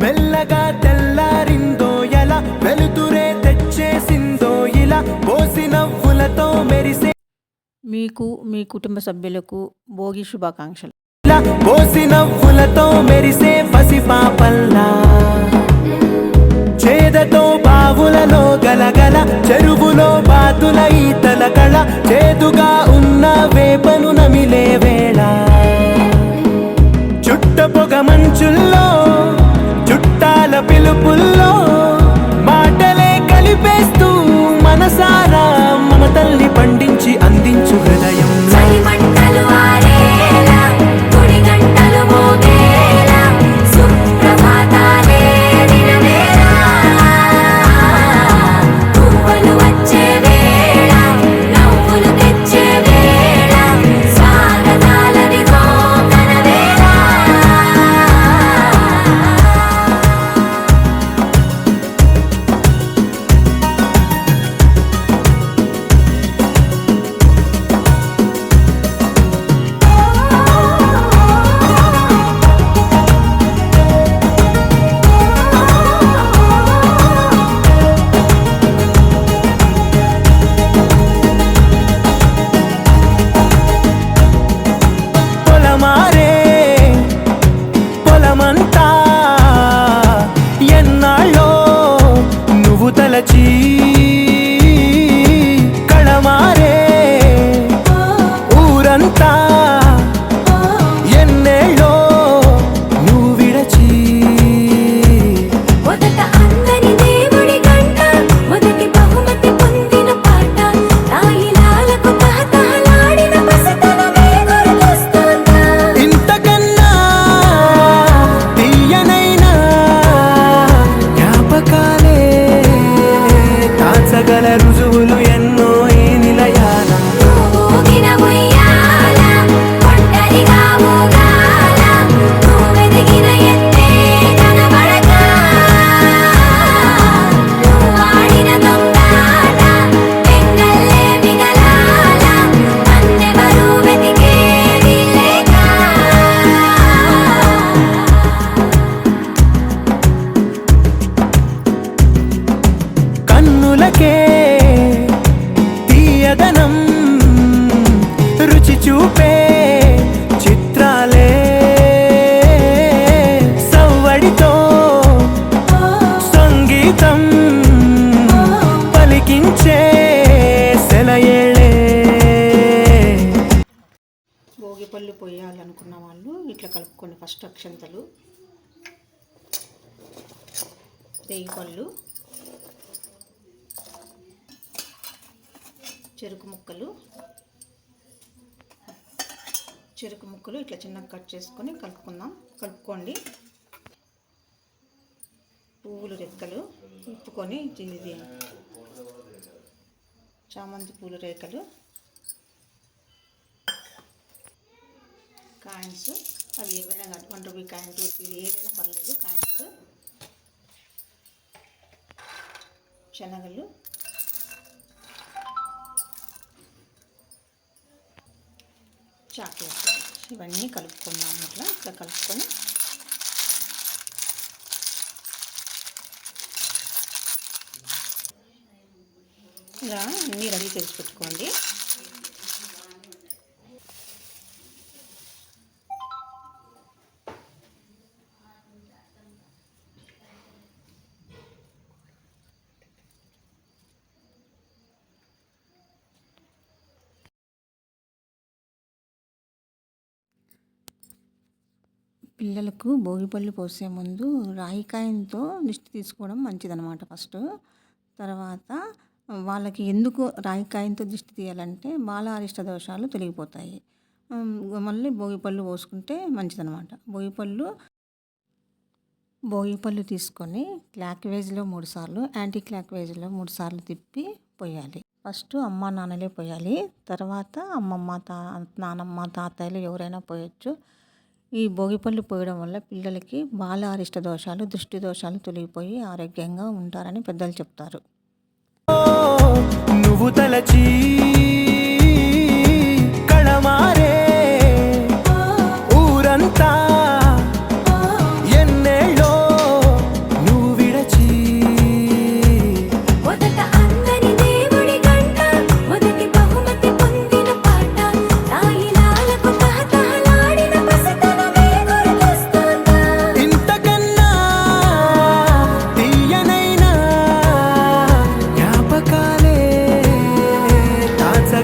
మెల్లగా తెల్లారిందో ఎలా వెలుతురే తెచ్చేసిందో ఇలా పోసి నవ్వులతో మెరిసే మీకు మీ కుటుంబ సభ్యులకు భోగి శుభాకాంక్షలు. పోసి నవ్వులతో మెరిసే పసిపాపల్లా చేదతో బావులలో గలగల చెరువులో బాతుల ఈతల కళ చేదుగా ఫస్ట్ అక్షంతలు రేగి పళ్ళు చెరుకు ముక్కలు చెరుకు ముక్కలు ఇట్లా చిన్నగా కట్ చేసుకొని కలుపుకుందాం. కలుపుకోండి. పువ్వులు రెక్కలు ఉప్పుకొని ఇది చామంతి పూలు రేఖలు కాయిన్స్ అవి ఏవైనా కానీ వన్ రూపీ కాయిన్ టూ ఏదైనా పర్లేదు. కాయిన్స్ శనగలు. చాక్లెట్స్. ఇవన్నీ కలుపుకుందాం ఇట్లా ఇట్లా కలుపుకొని ఇలా అన్నీ రెడీ చేసి పెట్టుకోండి. పిల్లలకు భోగిపళ్ళు పోసే ముందు రాయికాయంతో దిష్టి తీసుకోవడం మంచిదన్నమాట ఫస్ట్. తర్వాత వాళ్ళకి ఎందుకు రాయికాయంతో దిష్టి తీయాలంటే బాల అరిష్ట దోషాలు తొలగిపోతాయి. మళ్ళీ భోగిపళ్ళు పోసుకుంటే మంచిదన్నమాట. భోగిపళ్ళు భోగిపళ్ళు తీసుకొని క్లాక్ వేజ్లో మూడుసార్లు యాంటీ క్లాక్ వేజ్లో మూడుసార్లు తిప్పి పోయాలి. ఫస్ట్ అమ్మ నాన్నలే పోయాలి. తర్వాత అమ్మమ్మ తా నానమ్మ తాతయ్యలు ఎవరైనా పోయొచ్చు. ఈ భోగిపళ్ళు పోయడం వల్ల పిల్లలకి బాల అరిష్ట దోషాలు దృష్టి దోషాలు తొలగిపోయి ఆరోగ్యంగా ఉంటారని పెద్దలు చెప్తారు. నువ్వు తలచీ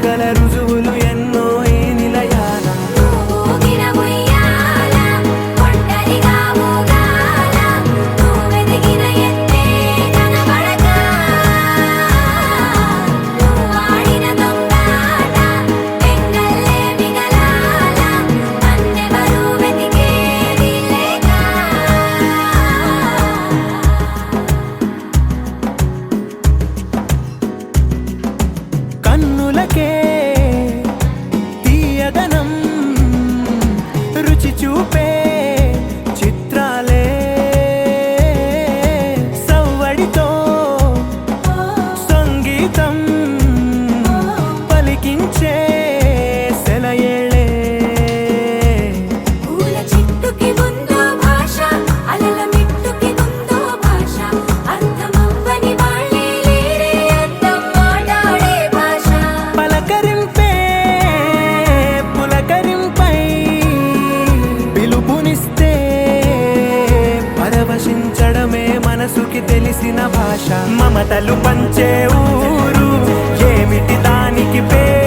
Tepeler కథలు పంచే ఊరు. ఏమిటి దానికి పేరు?